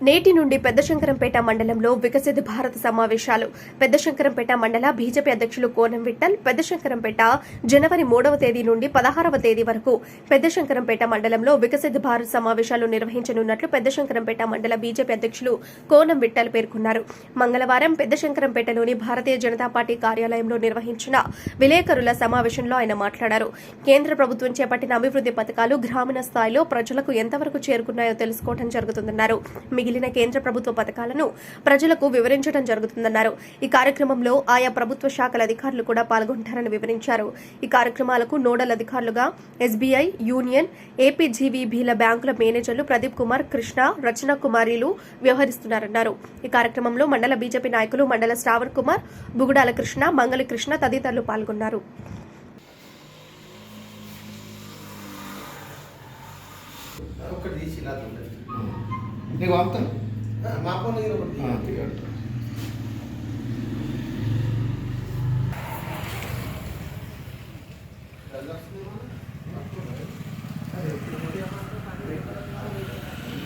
నేటి నుండి పెద్దశంకరంపేట మండలంలో వికసిత భారత సమావేశాలు. పెద్దశంకరంపేట మండల బీజేపీ అధ్యక్షులు కోనం విఠల్ పెద్దశంకరంపేట జనవరి మూడవ తేదీ నుండి పదహారవ తేదీ వరకు పెద్దశంకరంపేట మండలంలో వికసిత భారత్ సమావేశాలు నిర్వహించనున్నట్లు పెద్దశంకరంపేట మండల బీజేపీ అధ్యక్షులు కోనం విఠల్ పేర్కొన్నారు. మంగళవారం పెద్దశంకరంపేటలోని భారతీయ జనతా పార్టీ కార్యాలయంలో నిర్వహించిన విలేకరుల సమావేశంలో ఆయన మాట్లాడారు. కేంద్ర ప్రభుత్వం చేపట్టిన అభివృద్ది పథకాలు గ్రామీణ స్థాయిలో ప్రజలకు ఎంతవరకు చేరుకున్నాయో తెలుసుకోవడం జరుగుతుందన్నారు. మిగిలిన కేంద్ర ప్రభుత్వ పథకాలను ప్రజలకు వివరించడం జరుగుతుందన్నారు. ఈ కార్యక్రమంలో ఆయా ప్రభుత్వ శాఖల అధికారులు కూడా పాల్గొంటారని వివరించారు. ఈ కార్యక్రమాలకు నోడల్ అధికారులుగా ఎస్బీఐ యూనియన్ ఏపీజీవీబీల బ్యాంకుల మేనేజర్లు ప్రదీప్ కుమార్ కృష్ణ రచన కుమారీలు వ్యవహరిస్తున్నారన్నారు. ఈ కార్యక్రమంలో మండల బీజేపీ నాయకులు మండల శ్రావణ్ కుమార్ బుగుడాల కృష్ణ మంగళ కృష్ణ తదితరులు పాల్గొన్నారు. ఒక్కటి తీసి ఇలా నీకు వాపుతాను మా ఫోన్ దగ్గర